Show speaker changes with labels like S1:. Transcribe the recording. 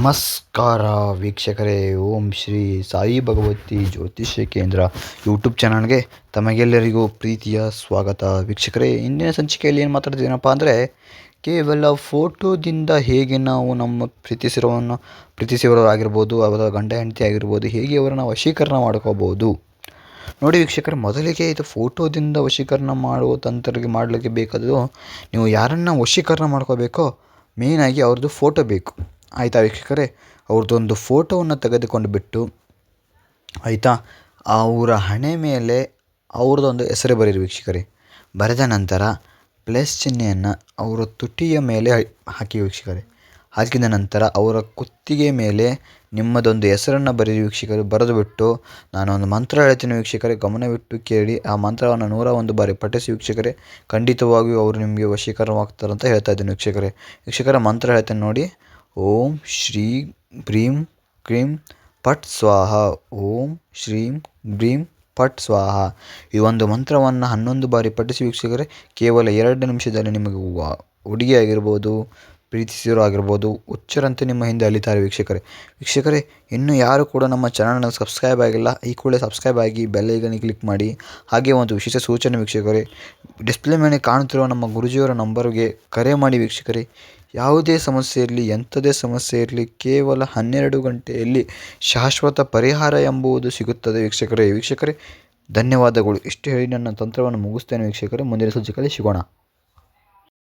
S1: ನಮಸ್ಕಾರ ವೀಕ್ಷಕರೇ, ಓಂ ಶ್ರೀ ಸಾಯಿ ಭಗವತಿ ಜ್ಯೋತಿಷ್ಯ ಕೇಂದ್ರ ಯೂಟ್ಯೂಬ್ ಚಾನಲ್ಗೆ ತಮಗೆಲ್ಲರಿಗೂ ಪ್ರೀತಿಯ ಸ್ವಾಗತ. ವೀಕ್ಷಕರೇ, ಇಂದಿನ ಸಂಚಿಕೆಯಲ್ಲಿ ಏನು ಮಾತಾಡ್ತಿದ್ದೀನಪ್ಪ ಅಂದರೆ, ಕೇವಲ ಫೋಟೋದಿಂದ ಹೇಗೆ ನಾವು ನಮ್ಮ ಪ್ರೀತಿಸಿರೋವನ್ನು, ಪ್ರೀತಿಸಿರೋರಾಗಿರ್ಬೋದು, ಅವರ ಗಂಡ ಹೆಂಡತಿ ಆಗಿರ್ಬೋದು, ಹೇಗೆ ಅವರನ್ನು ವಶೀಕರಣ ಮಾಡ್ಕೋಬೋದು. ನೋಡಿ ವೀಕ್ಷಕರೇ, ಮೊದಲಿಗೆ ಇದು ಫೋಟೋದಿಂದ ವಶೀಕರಣ ಮಾಡುವ ತಂತ್ರಕ್ಕೆ ಮಾಡಲಿಕ್ಕೆ ಬೇಕಾದರೂ ನೀವು ಯಾರನ್ನು ವಶೀಕರಣ ಮಾಡ್ಕೋಬೇಕೋ ಮೇಯ್ನಾಗಿ ಅವ್ರದ್ದು ಫೋಟೋ ಬೇಕು. ಆಯಿತಾ ವೀಕ್ಷಕರೇ? ಅವ್ರದ್ದೊಂದು ಫೋಟೋವನ್ನು ತೆಗೆದುಕೊಂಡು ಬಿಟ್ಟು, ಆಯಿತಾ? ಅವರ ಹಣೆ ಮೇಲೆ ಅವ್ರದ್ದೊಂದು ಹೆಸರು ಬರೀರಿ ವೀಕ್ಷಕರೇ. ಬರೆದ ನಂತರ ಪ್ಲಸ್ ಚಿಹ್ನೆಯನ್ನು ಅವರ ತುಟಿಯ ಮೇಲೆ ಹಾಕಿ ವೀಕ್ಷಕರೇ. ಹಾಕಿದ ನಂತರ ಅವರ ಕುತ್ತಿಗೆ ಮೇಲೆ ನಿಮ್ಮದೊಂದು ಹೆಸರನ್ನು ಬರೀರಿ ವೀಕ್ಷಕರು. ಬರೆದು ಬಿಟ್ಟು, ನಾನೊಂದು ಮಂತ್ರ ಹೇಳ್ತೀನಿ ವೀಕ್ಷಕರೇ. ಗಮನವಿಟ್ಟು ಕೇಳಿ, ಆ ಮಂತ್ರವನ್ನು ನೂರ ಒಂದು ಬಾರಿ ಪಠಿಸಿ ವೀಕ್ಷಕರೇ. ಖಂಡಿತವಾಗಿಯೂ ಅವರು ನಿಮಗೆ ವಶೀಕರಣವಾಗ್ತಾರೆ ಅಂತ ಹೇಳ್ತಾ ಇದ್ದೀನಿ ವೀಕ್ಷಕರೇ. ವೀಕ್ಷಕರ ಮಂತ್ರ ಹೇಳ್ತೇನೆ ನೋಡಿ. ಓಂ ಶ್ರೀ ಭ್ರೀಂ ಕ್ರೀಂ ಪಟ್ ಸ್ವಾಹ. ಓಂ ಶ್ರೀಂ ಭ್ರೀಂ ಪಟ್ ಸ್ವಾಹ. ಈ ಒಂದು ಮಂತ್ರವನ್ನು ಹನ್ನೊಂದು ಬಾರಿ ಪಠಿಸಿ ವೀಕ್ಷಕರೇ, ಕೇವಲ ಎರಡು ನಿಮಿಷದಲ್ಲಿ ನಿಮಗೆ ವ- ಹುಡುಗಿ ಆಗಿರ್ಬೋದು ಪ್ರೀತಿಸಿರೋ ಆಗಿರ್ಬೋದು ಹುಚ್ಚರಂತೆ ನಿಮ್ಮ ಹಿಂದೆ ಅಲಿತಾರೆ ವೀಕ್ಷಕರೇ. ವೀಕ್ಷಕರೇ, ಇನ್ನೂ ಯಾರು ಕೂಡ ನಮ್ಮ ಚಾನಲ್ನ ಸಬ್ಸ್ಕ್ರೈಬ್ ಆಗಿಲ್ಲ, ಈ ಕೂಡಲೇ ಸಬ್ಸ್ಕ್ರೈಬ್ ಆಗಿ ಬೆಲ್ ಐಕನ್ ಕ್ಲಿಕ್ ಮಾಡಿ, ಹಾಗೆ ಒಂದು ವಿಶೇಷ ಸೂಚನೆ ವೀಕ್ಷಕರೇ ಡಿಸ್ಪ್ಲೇ ಮೇಲೆ ಕಾಣುತ್ತಿರುವ ನಮ್ಮ ಗುರುಜಿಯವರ ನಂಬರ್ಗೆ ಕರೆ ಮಾಡಿ ವೀಕ್ಷಕರೇ. ಯಾವುದೇ ಸಮಸ್ಯೆ ಇರಲಿ, ಎಂಥದೇ ಸಮಸ್ಯೆ ಇರಲಿ, ಕೇವಲ ಹನ್ನೆರಡು ಗಂಟೆಯಲ್ಲಿ ಶಾಶ್ವತ ಪರಿಹಾರ ಎಂಬುದು ಸಿಗುತ್ತದೆ ವೀಕ್ಷಕರೇ. ವೀಕ್ಷಕರೇ, ಧನ್ಯವಾದಗಳು. ಇಷ್ಟು ಹೇಳಿ ನನ್ನ ತಂತ್ರವನ್ನು ಮುಗಿಸ್ತೇನೆ ವೀಕ್ಷಕರೇ. ಮುಂದಿನ ಸಂಚಿಕೆಯಲ್ಲಿ ಸಿಗೋಣ.